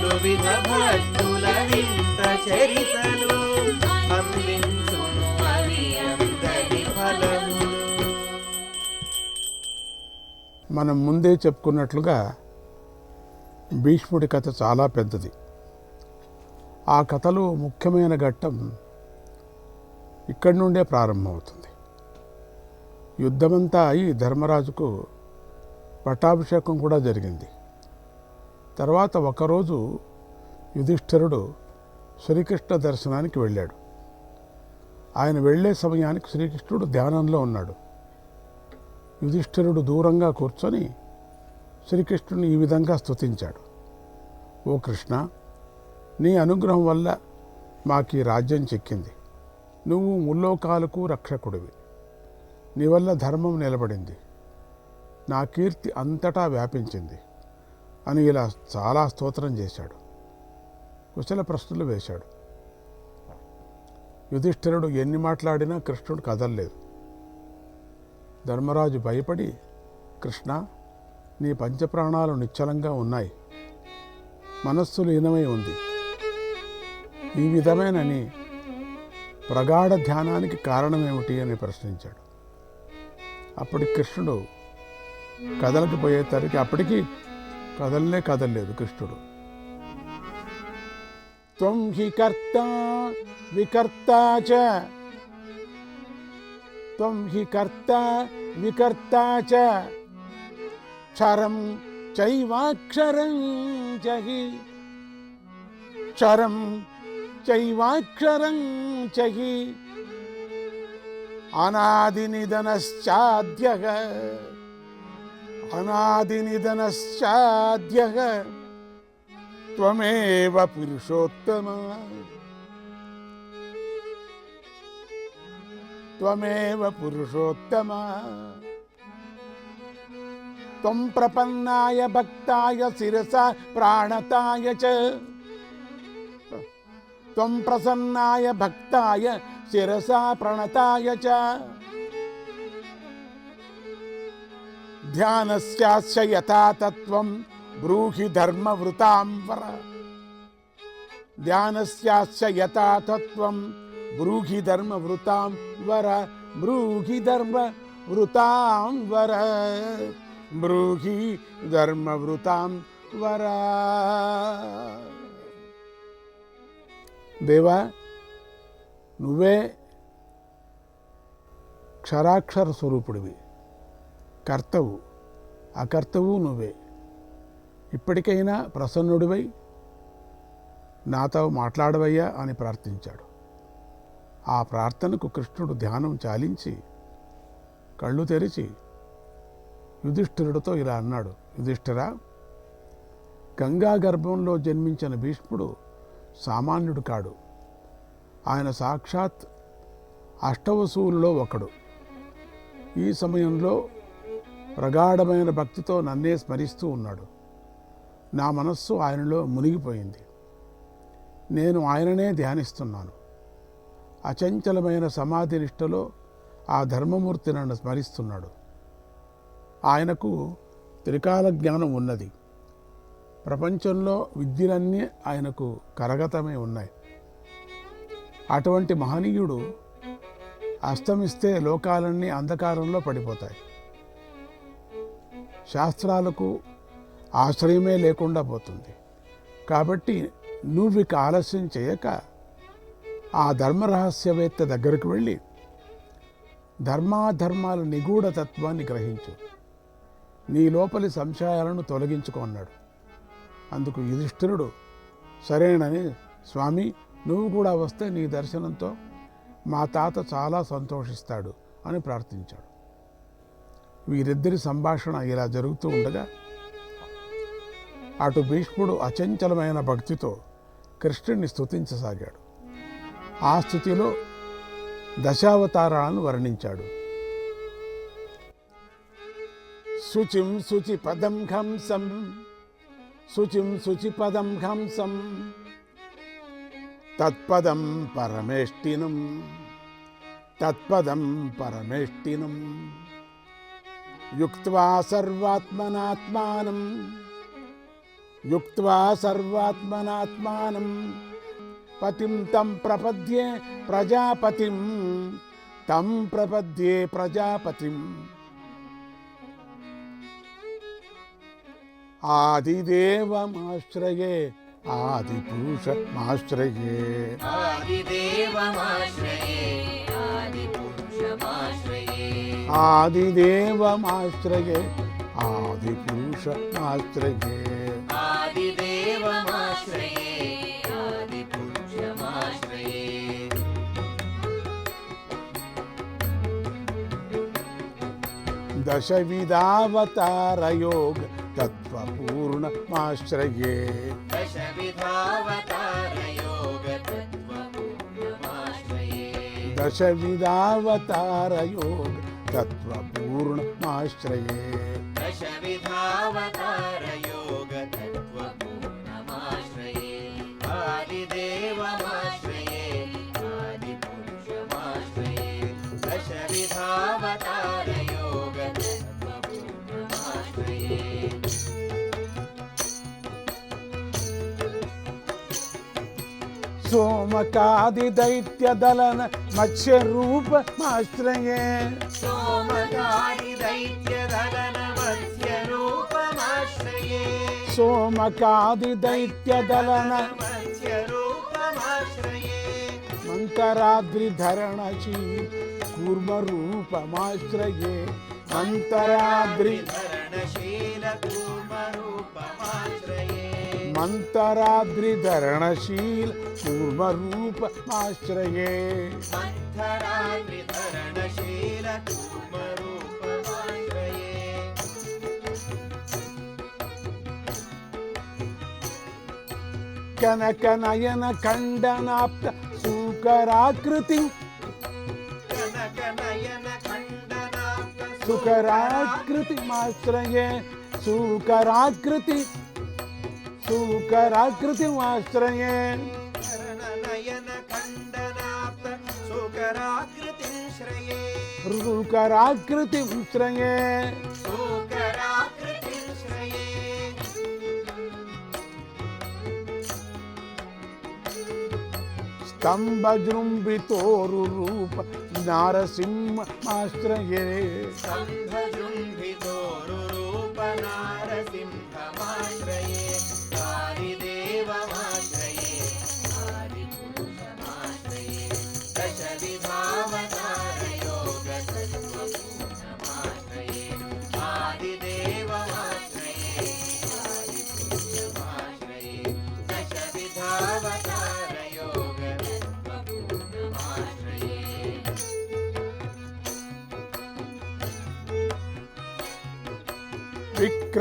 పలు విధ భక్తుల వింత చరితలు అందించును అవి మనం ముందే చెప్పుకున్నట్లుగా భీష్ముడి కథ చాలా పెద్దది. ఆ కథలో ముఖ్యమైన ఘట్టం ఇక్కడి నుండే ప్రారంభమవుతుంది. యుద్ధమంతా అయి ధర్మరాజుకు పట్టాభిషేకం కూడా జరిగింది. తర్వాత ఒకరోజు యుధిష్ఠిరుడు శ్రీకృష్ణ దర్శనానికి వెళ్ళాడు. ఆయన వెళ్ళే సమయానికి శ్రీకృష్ణుడు ధ్యానంలో ఉన్నాడు. యుధిష్ఠిరుడు దూరంగా కూర్చొని శ్రీకృష్ణుని ఈ విధంగా స్తుతించాడు. ఓ కృష్ణ నీ అనుగ్రహం వల్ల మాకు ఈ రాజ్యం చెక్కింది. నువ్వు ముల్లోకాలకు రక్షకుడివి. నీ వల్ల ధర్మం నిలబడింది. నా కీర్తి అంతటా వ్యాపించింది. అని ఇలా చాలా స్తోత్రం చేశాడు. కుశల ప్రశ్నలు వేశాడు. యుధిష్ఠిరుడు ఎన్ని మాట్లాడినా కృష్ణుడు కదలలేదు. ధర్మరాజు భయపడి కృష్ణ నీ పంచప్రాణాలు నిశ్చలంగా ఉన్నాయి. మనస్సు లీనమై ఉంది. ఈ విధమైన ప్రగాఢ ధ్యానానికి కారణమేమిటి? అని ప్రశ్నించాడు. అప్పటికి కృష్ణుడు కదలకి పోయేసరికి అప్పటికి కదలనే కదలలేదు కృష్ణుడు. త్వం హి కర్త వికర్త చ. త్వం హి కర్త వికర్త చ. క్షరం చైవాక్షరం చహి. క్షరం చైవాక్షరం చహి. హి అనాదినిధనశ్చాద్యః. అనాదినిధనశ్చాద్యః త్వమేవ పురుషోత్తమ త్వమేవ పురుషోత్తమ త్వం ప్రపన్నాయ భక్తాయ శిరస ప్రాణతాయ చ త్వం ప్రసన్నాయ భక్తాయ శిరస ప్రణతాయ చ ధ్యానస్యాస్య యథా తత్వం బ్రూహి ధర్మవృతాం వర ధ్యానస్యాస్య యథా తత్వం బ్రూహి ధర్మవృతాం వర బ్రూహి ధర్మ వృతాం వర బ్రూహి ధర్మవృతాం వర దేవా నువ్వే క్షరాక్షర స్వరూపుడివి కర్తవు. అకర్తవు నువ్వే. ఇప్పటికైనా ప్రసన్నుడివై నాతో మాట్లాడవయ్యా అని ప్రార్థించాడు. ఆ ప్రార్థనకు కృష్ణుడు ధ్యానం చాలించి కళ్ళు తెరిచి యుధిష్ఠిరుడితో ఇలా అన్నాడు యుధిష్ఠిరా గంగా గర్భంలో జన్మించిన భీష్ముడు సామాన్యుడు కాడు. ఆయన సాక్షాత్ అష్టవసూలలో ఒకడు. ఈ సమయంలో ప్రగాఢమైన భక్తితో నన్నే స్మరిస్తూ ఉన్నాడు. నా మనస్సు ఆయనలో మునిగిపోయింది. నేను ఆయననే ధ్యానిస్తున్నాను. అచంచలమైన సమాధి నిష్టలో ఆ ధర్మమూర్తి నన్ను స్మరిస్తున్నాడు. ఆయనకు త్రికాల జ్ఞానం ఉన్నది. ప్రపంచంలో విద్యలన్నీ ఆయనకు కరగతమే ఉన్నాయి. అటువంటి మహనీయుడు అస్తమిస్తే లోకాలన్నీ అంధకారంలో పడిపోతాయి. శాస్త్రాలకు ఆశ్రయమే లేకుండా పోతుంది. కాబట్టి నువ్వు ఇక ఆలస్యం చేయక ఆ ధర్మరహస్యవేత్త దగ్గరకు వెళ్ళి ధర్మాధర్మాల నిగూఢ తత్వాన్ని గ్రహించు. నీ లోపలి సంశయాలను తొలగించుకున్నాడు అందుకు యుధిష్ఠిరుడు సరేనని స్వామి నువ్వు కూడా వస్తే నీ దర్శనంతో మా తాత చాలా సంతోషిస్తాడు అని ప్రార్థించాడు. వీరిద్దరి సంభాషణ ఇలా జరుగుతూ ఉండగా అటు భీష్ముడు అచంచలమైన భక్తితో కృష్ణుడిని స్థుతించసాగాడు ఆ స్థుతిలో దశావతారాలను వర్ణించాడు. శుచిం శుచి పదం హంసం శుచిం శుచి పదం హంసం తత్పదం పరమేష్టినం తత్పదం పరమేష్టినం. యుక్వా సర్వాత్మనాత్మానం యుక్వా సర్వాత్మనాత్మానం పతిం తం ప్రపద్యే ప్రజాపతిం తం ప్రపద్యే ప్రజాపతిం ఆదిదేవమాశ్రయే ఆదిపురుషమాశ్రయే ఆదిదేవమాశ్రయే ఆదిపురుషమాశ్రయే ఆదిదేవమాశ్రయే ఆదిపురుషమాశ్రయే ఆదిదేవమాశ్రయే ఆదిపురుషమాశ్రయే तत्त्वपूर्णमाश्रये। दशविधावतार। सोम कादि दैत्य दलन मत्स्य रूप माश्रय। सोम दैत्य कादि दैत्य दलन मत्स्य रूप माश्रय। मंत्राद्रि धरण जी कूर्म रूप माश्रय। मंत्राद्रि धरण शील कूर्म रूप माश्रये। मंत्राद्रि धरणशील पूर्व रूप मन्तराद्रिधरणशील पूर्वरूपमाश्रये मन्तराद्रिधरणशील कनकनयन खण्डनाप्त सुकराकृति। सुकराकृतिमाश्रये सुकराकृति। सुकराकृतिमाश्रये आश्रय खण्डनाथ सुकराकृतिं स्तंभ सुकराकृतिं श्रये सुकराकृतिं श्रये स्तम्भजृम्भितोरुरूप नार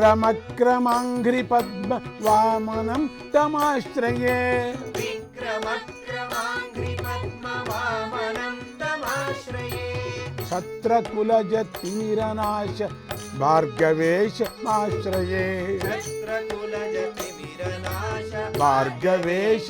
విక్రమక్రమాంఘ్రిపద్మ వామనం తమాశ్రయే. క్షత్రకులజతిమిరనాశ భార్గవేశమాశ్రయే. భార్గవేశ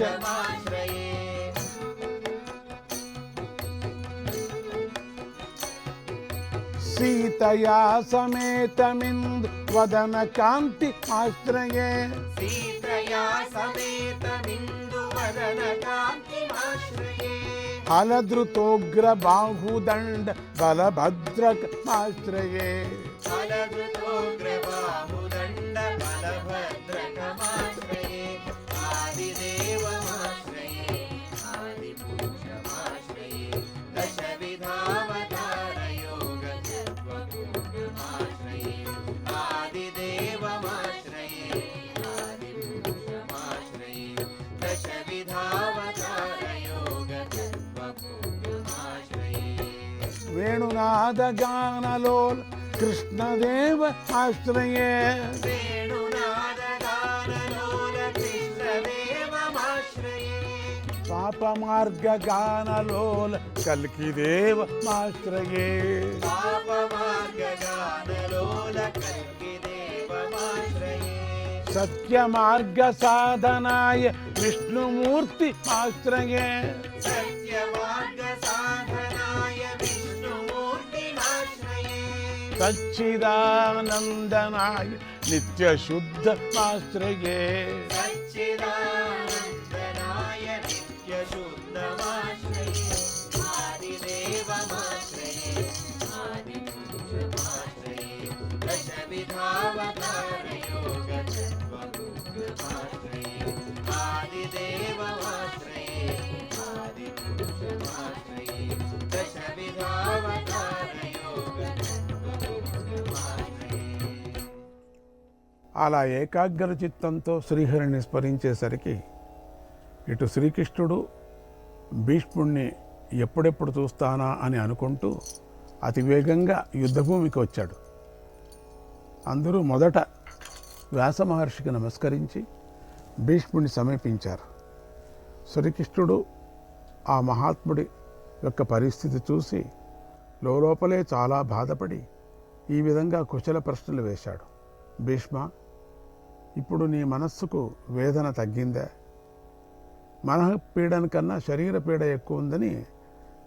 సీతయా సమేతమిందు वदन कांति आश्रये सीतया समेत बिंदु वदन कांति आश्रये हलद्रुतोग्र बाहुदंड बलभद्रक आश्रये हलद्रुतोग्र बाहु वेणुनाद गानलोल कृष्णदेव आश्रये पापमार्ग गानलोल कल्किदेव माश्रये सत्यमार्ग साधनाय विष्णुमूर्ति आश्रये सच्चिदानन्दनाय नित्यशुद्धमास्त्रये అలా ఏకాగ్ర చిత్తంతో శ్రీహరిని స్మరించేసరికి ఇటు శ్రీకృష్ణుడు భీష్ముణ్ణి ఎప్పుడెప్పుడు చూస్తానా అని అనుకుంటూ అతి వేగంగా యుద్ధభూమికి వచ్చాడు. అందరూ మొదట వ్యాస మహర్షికి నమస్కరించి భీష్ముడిని సమీపించారు. శ్రీకృష్ణుడు ఆ మహాత్ముడి యొక్క పరిస్థితి చూసి లోపలే చాలా బాధపడి ఈ విధంగా కుశల ప్రశ్నలు వేశాడు. భీష్మ ఇప్పుడు నీ మనస్సుకు వేదన తగ్గిందా? మనః పీడన కన్నా శరీర పీడ ఎక్కువ ఉందని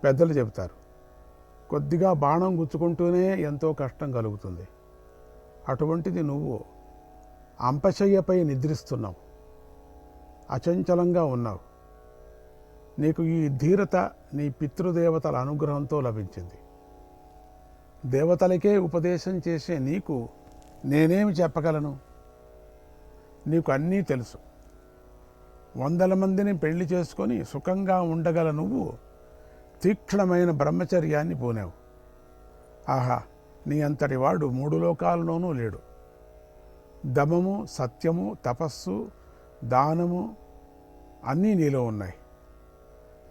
పెద్దలు చెబుతారు. కొద్దిగా బాణం గుచ్చుకుంటూనే ఎంతో కష్టం కలుగుతుంది. అటువంటిది నువ్వు అంపశయ్యపై నిద్రిస్తున్నావు. అచంచలంగా ఉన్నావు. నీకు ఈ ధీరత నీ పితృదేవతల అనుగ్రహంతో లభించింది. దేవతలకే ఉపదేశం చేసే నీకు నేనేమి చెప్పగలను? నీకు అన్నీ తెలుసు. వందల మందిని పెళ్ళి చేసుకొని సుఖంగా ఉండగల నువ్వు తీక్షణమైన బ్రహ్మచర్యాన్ని పోనావు. ఆహా నీ అంతటి వాడు మూడు లోకాలలోనూ లేడు. దమము సత్యము తపస్సు దానము అన్నీ నీలో ఉన్నాయి.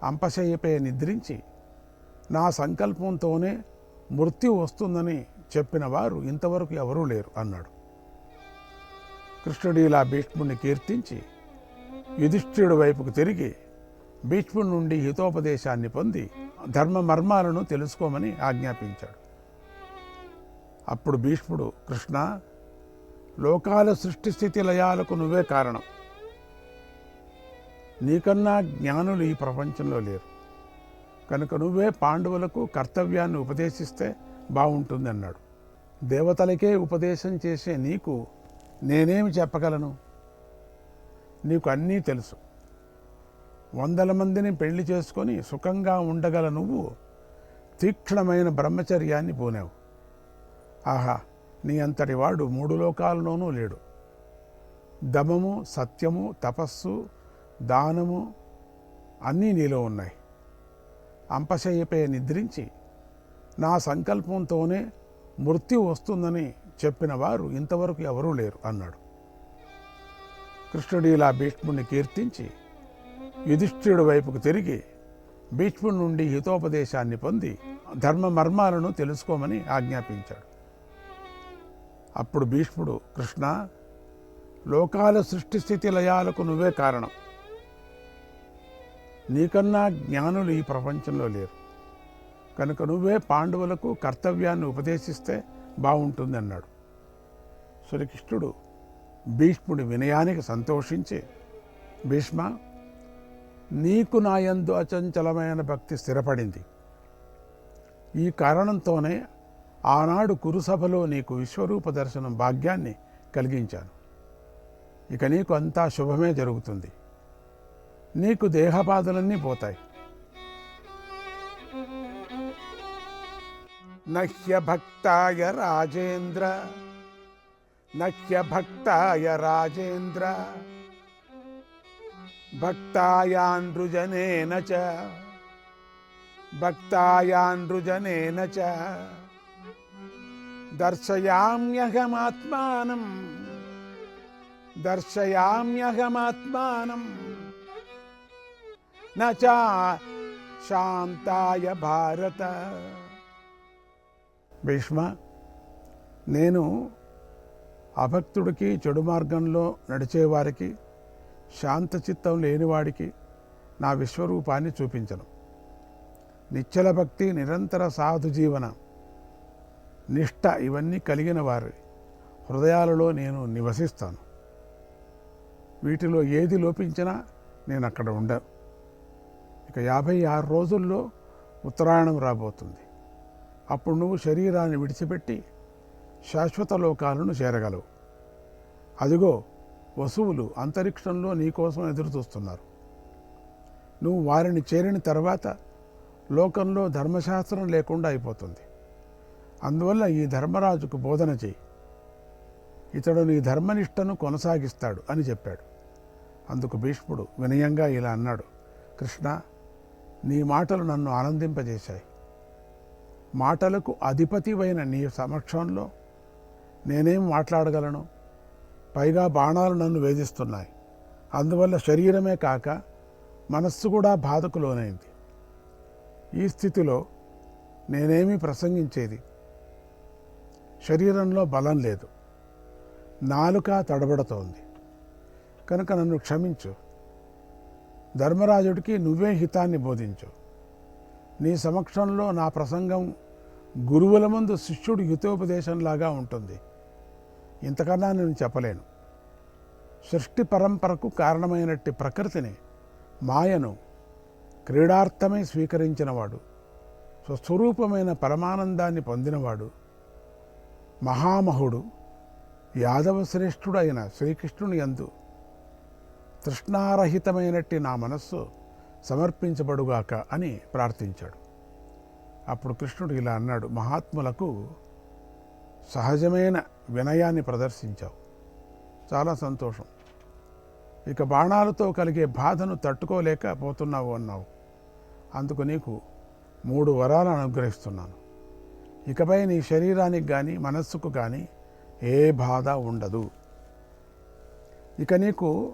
అంపశయ్యపై నిద్రించి నా సంకల్పంతోనే మృత్యు వస్తుందని చెప్పిన వారు ఇంతవరకు ఎవరూ లేరు అన్నాడు. కృష్ణుడు ఇలా భీష్ముడిని కీర్తించి యుధిష్ఠిరుడి వైపుకు తిరిగి భీష్ముడి నుండి హితోపదేశాన్ని పొంది ధర్మ మర్మాలను తెలుసుకోమని ఆజ్ఞాపించాడు. అప్పుడు భీష్ముడు కృష్ణ లోకాల సృష్టి స్థితి లయాలకు నువ్వే కారణం. నీకన్నా జ్ఞానులు ఈ ప్రపంచంలో లేరు. కనుక నువ్వే పాండవులకు కర్తవ్యాన్ని ఉపదేశిస్తే బాగుంటుంది అన్నాడు దేవతలకే ఉపదేశం చేసే నీకు నేనేమి చెప్పగలను? నీకు అన్నీ తెలుసు. వందల మందిని పెళ్ళి చేసుకొని సుఖంగా ఉండగల నువ్వు తీక్షణమైన బ్రహ్మచర్యాన్ని పోనావు. ఆహా నీ అంతటి వాడు మూడు లోకాలలోనూ లేడు. దమము సత్యము తపస్సు దానము అన్నీ నీలో ఉన్నాయి. అంపశయ్యపై నిద్రించి నా సంకల్పంతోనే మృత్యు వస్తుందని చెప్పిన వారు ఇంతవరకు ఎవరూ లేరు అన్నాడు. కృష్ణుడు ఇలా భీష్ముడిని కీర్తించి యుధిష్ఠిరుడి వైపుకు తిరిగి భీష్ముడి నుండి హితోపదేశాన్ని పొంది ధర్మ మర్మాలను తెలుసుకోమని ఆజ్ఞాపించాడు. అప్పుడు భీష్ముడు కృష్ణ లోకాల సృష్టి స్థితి లయాలకు నువ్వే కారణం. నీకన్నా జ్ఞానులు ఈ ప్రపంచంలో లేరు. కనుక నువ్వే పాండవులకు కర్తవ్యాన్ని ఉపదేశిస్తే బాగుంటుంది అన్నాడు శ్రీకృష్ణుడు భీష్ముడి వినయానికి సంతోషించి భీష్మ నీకు నాయందు అచంచలమైన భక్తి స్థిరపడింది. ఈ కారణంతోనే ఆనాడు కురుసభలో నీకు విశ్వరూప దర్శనం భాగ్యాన్ని కలిగించాను. ఇక నీకు అంతా శుభమే జరుగుతుంది. నీకు దేహబాధలన్నీ పోతాయి. నహ్య భక్తాయ రాజేంద్ర నహ్య భక్తాయ రాజేంద్ర భక్తాయాన్రుజనేన చ భక్తాయాన్రుజనేన చ దర్శయామ్యహమాత్మానం దర్శయామ్యహమాత్మానం న చ శాంతాయ భారత భీష్మ నేను అభక్తుడికి చెడు మార్గంలో నడిచేవారికి శాంతచిత్తం లేనివాడికి నా విశ్వరూపాన్ని చూపించను. నిశ్చల భక్తి నిరంతర సాధు జీవన నిష్ట ఇవన్నీ కలిగిన వారి హృదయాలలో నేను నివసిస్తాను. వీటిలో ఏది లోపించినా నేను అక్కడ ఉండను. ఇక యాభై ఆరు రోజుల్లో ఉత్తరాయణం రాబోతుంది. అప్పుడు నువ్వు శరీరాన్ని విడిచిపెట్టి శాశ్వత లోకాలను చేరగలవు. అదిగో వసువులు అంతరిక్షంలో నీకోసం ఎదురు చూస్తున్నారు నువ్వు వారిని చేరిన తర్వాత లోకంలో ధర్మశాస్త్రం లేకుండా అయిపోతుంది. అందువల్ల ఈ ధర్మరాజుకు బోధన చేయి ఇతడు నీ ధర్మనిష్టను కొనసాగిస్తాడు అని చెప్పాడు. అందుకు భీష్ముడు వినయంగా ఇలా అన్నాడు కృష్ణ నీ మాటలు నన్ను ఆనందింపజేశాయి. మాటలకు అధిపతివైన నీ సమక్షంలో నేనేం మాట్లాడగలను? పైగా బాణాలు నన్ను వేధిస్తున్నాయి. అందువల్ల శరీరమే కాక మనస్సు కూడా బాధకు లోనైంది. ఈ స్థితిలో నేనేమీ ప్రసంగించేది శరీరంలో బలం లేదు. నాలుక తడబడుతోంది. కనుక నన్ను క్షమించు. ధర్మరాజుడికి నువ్వే హితాన్ని బోధించు. నీ సమక్షంలో నా ప్రసంగం గురువుల ముందు శిష్యుడు హితోపదేశంలాగా ఉంటుంది. ఇంతకన్నా నేను చెప్పలేను. సృష్టి పరంపరకు కారణమైనట్టి ప్రకృతిని మాయను క్రీడార్థమే స్వీకరించినవాడు స్వస్వరూపమైన పరమానందాన్ని పొందినవాడు మహామహుడు యాదవ శ్రేష్ఠుడైన శ్రీకృష్ణుని యందు తృష్ణారహితమైనట్టి నా మనస్సు సమర్పించబడుగాక అని ప్రార్థించాడు. అప్పుడు కృష్ణుడు ఇలా అన్నాడు మహాత్ములకు సహజమైన వినయాన్ని ప్రదర్శించావు. చాలా సంతోషం. ఇక బాణాలతో కలిగే బాధను తట్టుకోలేకపోతున్నావు అన్నావు. అందుకు నీకు మూడు వరాలను అనుగ్రహిస్తున్నాను. ఇకపై నీ శరీరానికి కానీ మనస్సుకు కానీ ఏ బాధ ఉండదు. ఇక నీకు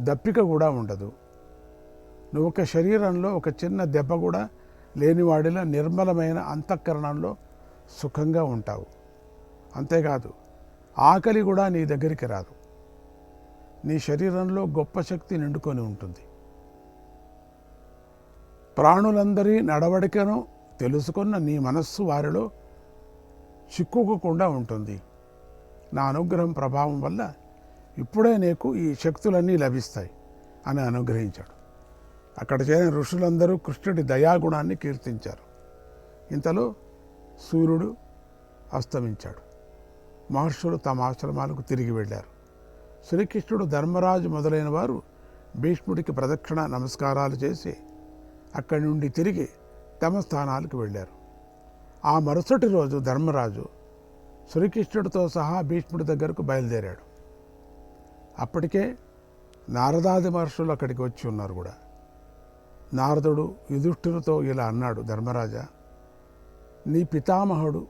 దప్పిక కూడా ఉండదు. నువ్వు ఒక శరీరంలో ఒక చిన్న దెబ్బ కూడా లేనివాడిలో నిర్మలమైన అంతఃకరణంలో సుఖంగా ఉంటావు. అంతేకాదు ఆకలి కూడా నీ దగ్గరికి రాదు. నీ శరీరంలో గొప్ప శక్తి నిండుకొని ఉంటుంది. ప్రాణులందరి నడవడికను తెలుసుకున్న నీ మనస్సు వారిలో చిక్కుకోకుండా ఉంటుంది. నా అనుగ్రహం ప్రభావం వల్ల ఇప్పుడే నీకు ఈ శక్తులన్నీ లభిస్తాయి అని అనుగ్రహించాడు. అక్కడ చేరిన ఋషులందరూ కృష్ణుడి దయాగుణాన్ని కీర్తించారు. ఇంతలో సూర్యుడు అస్తమించాడు. మహర్షులు తమ ఆశ్రమాలకు తిరిగి వెళ్ళారు. శ్రీకృష్ణుడు ధర్మరాజు మొదలైన వారు భీష్ముడికి ప్రదక్షిణ నమస్కారాలు చేసి అక్కడి నుండి తిరిగి తమ స్థానాలకు వెళ్ళారు. ఆ మరుసటి రోజు ధర్మరాజు శ్రీకృష్ణుడితో సహా భీష్ముడి దగ్గరకు బయలుదేరాడు. అప్పటికే నారదాది మహర్షులు అక్కడికి వచ్చి ఉన్నారు కూడా. నారదుడు యుధిష్ఠిరుతో ఇలా అన్నాడు ధర్మరాజా నీ పితామహుడు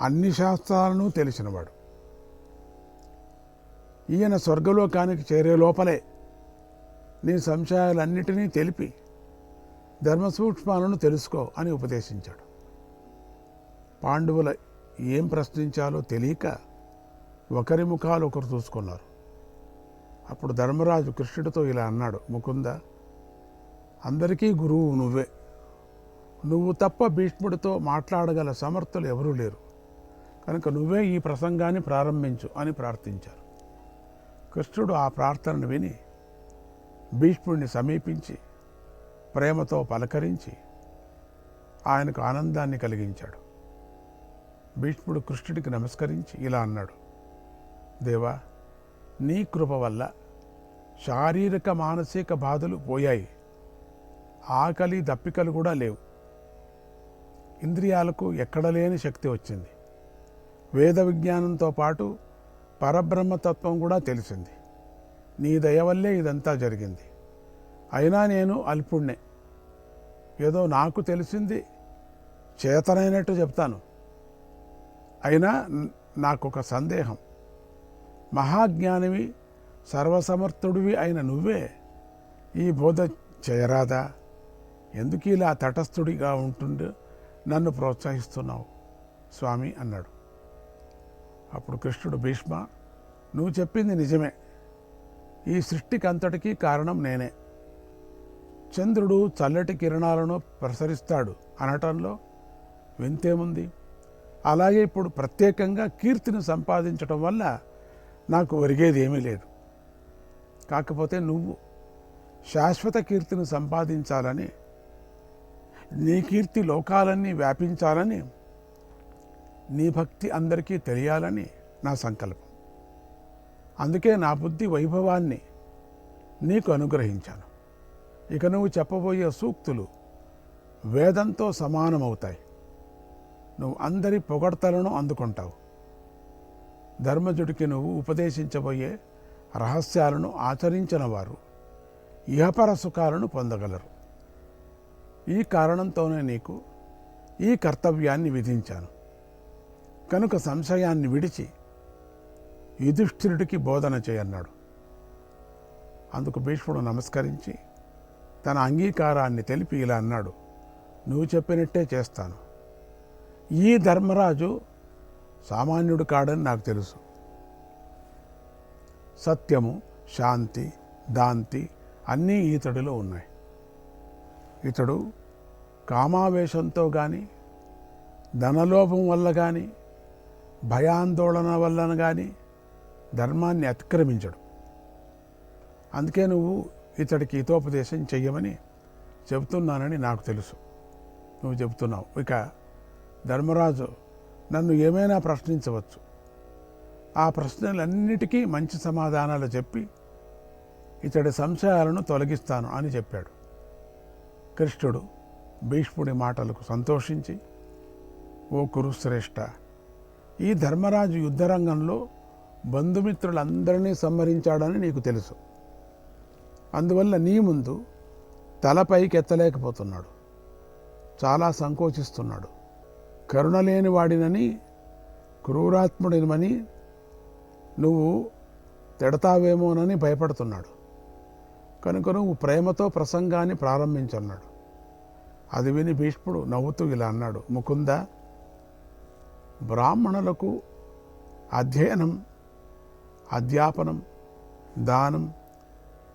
అన్ని శాస్త్రాలను తెలిసినవాడు. ఈయన స్వర్గలోకానికి చేరే లోపలే నీ సంశయాలన్నిటినీ తెలిపి ధర్మసూక్ష్మాలను తెలుసుకో అని ఉపదేశించాడు. పాండవుల ఏం ప్రశ్నించాలో తెలియక ఒకరి ముఖాలు ఒకరు చూసుకున్నారు. అప్పుడు ధర్మరాజు కృష్ణుడితో ఇలా అన్నాడు ముకుంద అందరికీ గురువు నువ్వే. నువ్వు తప్ప భీష్ముడితో మాట్లాడగల సమర్థులు ఎవరూ లేరు. కనుక నువ్వే ఈ ప్రసంగాన్ని ప్రారంభించు అని ప్రార్థించారు. కృష్ణుడు ఆ ప్రార్థనను విని భీష్ముడిని సమీపించి ప్రేమతో పలకరించి ఆయనకు ఆనందాన్ని కలిగించాడు. భీష్ముడు కృష్ణుడికి నమస్కరించి ఇలా అన్నాడు దేవా నీ కృప వల్ల శారీరక మానసిక బాధలు పోయాయి. ఆకలి దప్పికలు కూడా లేవు. ఇంద్రియాలకు ఎక్కడ లేని శక్తి వచ్చింది. వేద విజ్ఞానంతో పాటు పరబ్రహ్మతత్వం కూడా తెలిసింది. నీ దయ వల్లే ఇదంతా జరిగింది. అయినా నేను అల్పుణ్ణే. ఏదో నాకు తెలిసింది చేతనైనట్టు చెప్తాను. అయినా నాకొక సందేహం. మహాజ్ఞానివి సర్వసమర్థుడివి అయిన నువ్వే ఈ బోధ చేయరాదా? ఎందుకు ఇలా తటస్థుడిగా ఉంటుండు? నన్ను ప్రోత్సహిస్తున్నావు. స్వామి అన్నాడు. అప్పుడు కృష్ణుడు భీష్మ నువ్వు చెప్పింది నిజమే. ఈ సృష్టికి అంతటికీ కారణం నేనే. చంద్రుడు చల్లటి కిరణాలను ప్రసరిస్తాడు అనటంలో వింతేముంది? అలాగే ఇప్పుడు ప్రత్యేకంగా కీర్తిని సంపాదించడం వల్ల నాకు ఒరిగేది ఏమీ లేదు. కాకపోతే నువ్వు శాశ్వత కీర్తిని సంపాదించాలని నీ కీర్తి లోకాలన్నీ వ్యాపించాలని నీ భక్తి అందరికీ తెలియాలని నా సంకల్పం. అందుకే నా బుద్ధి వైభవాన్ని నీకు అనుగ్రహించాను. ఇక నువ్వు చెప్పబోయే సూక్తులు వేదంతో సమానమవుతాయి. నువ్వు అందరి పొగడ్తలను అందుకుంటావు. ధర్మజుడికి నువ్వు ఉపదేశించబోయే రహస్యాలను ఆచరించిన వారు ఇహపర సుఖాలను పొందగలరు. ఈ కారణంతోనే నీకు ఈ కర్తవ్యాన్ని విధించాను. కనుక సంశయాన్ని విడిచి యుధిష్ఠిరుడికి బోధన చేయన్నాడు. అందుకు భీష్ముడు నమస్కరించి తన అంగీకారాన్ని తెలిపి ఇలా అన్నాడు నువ్వు చెప్పినట్టే చేస్తాను. ఈ ధర్మరాజు సామాన్యుడు కాడని నాకు తెలుసు. సత్యము శాంతి దాంతి అన్నీ ఇతడిలో ఉన్నాయి. ఇతడు కామావేశంతో కానీ ధనలోపం వల్ల కానీ భయాందోళన వలన కానీ ధర్మాన్ని అతిక్రమించడు. అందుకే నువ్వు ఇతడికి హితోపదేశం చెయ్యమని చెబుతున్నానని నాకు తెలుసు. నువ్వు చెబుతున్నావు. ఇక ధర్మరాజు నన్ను ఏమైనా ప్రశ్నించవచ్చు. ఆ ప్రశ్నలన్నిటికీ మంచి సమాధానాలు చెప్పి ఇతడి సంశయాలను తొలగిస్తాను అని చెప్పాడు. కృష్ణుడు భీష్ముడి మాటలకు సంతోషించి ఓ కురుశ్రేష్ఠ ఈ ధర్మరాజు యుద్ధరంగంలో బంధుమిత్రులందరినీ సంహరించాడని నీకు తెలుసు. అందువల్ల నీ ముందు తలపైకెత్తలేకపోతున్నాడు చాలా సంకోచిస్తున్నాడు. కరుణ లేని వాడినని క్రూరాత్ముడినమని నువ్వు తిడతావేమోనని భయపడుతున్నాడు. కనుక నువ్వు ప్రేమతో ప్రసంగాన్ని ప్రారంభించన్నాడు. అది విని భీష్ముడు నవ్వుతూ ఇలా అన్నాడు ముకుంద బ్రాహ్మణులకు అధ్యయనం అధ్యాపనం దానం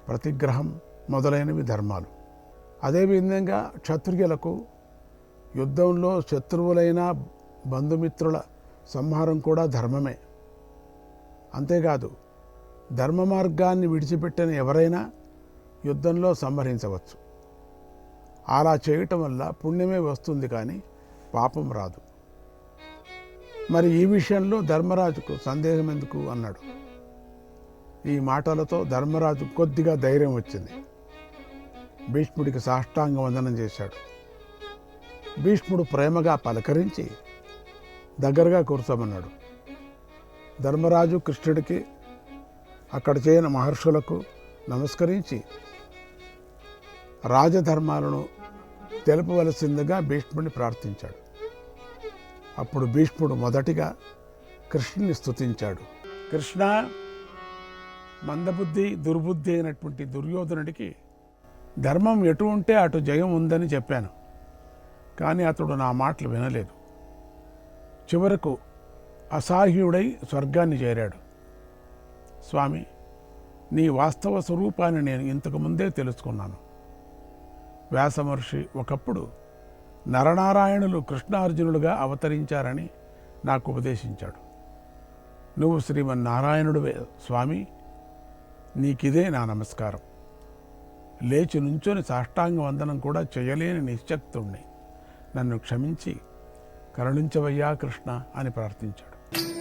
ప్రతిగ్రహం మొదలైనవి ధర్మాలు. అదేవిధంగా క్షత్రియులకు యుద్ధంలో శత్రువులైన బంధుమిత్రుల సంహారం కూడా ధర్మమే. అంతేకాదు ధర్మ మార్గాన్ని విడిచిపెట్టిన ఎవరైనా యుద్ధంలో సంహరించవచ్చు. అలా చేయటం వల్ల పుణ్యమే వస్తుంది కానీ పాపం రాదు. మరి ఈ విషయంలో ధర్మరాజుకు సందేహం ఎందుకు అన్నాడు. ఈ మాటలతో ధర్మరాజు కొద్దిగా ధైర్యం వచ్చింది. భీష్ముడికి సాష్టాంగ వందనం చేశాడు. భీష్ముడు ప్రేమగా పలకరించి దగ్గరగా కూర్చోమన్నాడు. ధర్మరాజు కృష్ణుడికి అక్కడ చేయని మహర్షులకు నమస్కరించి రాజధర్మాలను తెలుపవలసిందిగా భీష్ముడిని ప్రార్థించాడు. అప్పుడు భీష్ముడు మొదటిగా కృష్ణుని స్థుతించాడు కృష్ణ మందబుద్ధి దుర్బుద్ధి అయినటువంటి దుర్యోధనుడికి ధర్మం ఎటు ఉంటే అటు జయం ఉందని చెప్పాను. కానీ అతడు నా మాటలు వినలేదు. చివరకు అసాహ్యుడై స్వర్గాన్ని చేరాడు. స్వామి నీ వాస్తవ స్వరూపాన్ని నేను ఇంతకు ముందే తెలుసుకున్నాను. వ్యాసమహర్షి ఒకప్పుడు నరనారాయణులు కృష్ణార్జునులుగా అవతరించారని నాకు ఉపదేశించాడు. నువ్వు శ్రీమన్నారాయణుడువే స్వామి. నీకిదే నా నమస్కారం. లేచి నుంచొని సాష్టాంగ వందనం కూడా చేయలేని నిశ్శక్తుణ్ణి నన్ను క్షమించి కరుణించవయ్యా కృష్ణ అని ప్రార్థించాడు.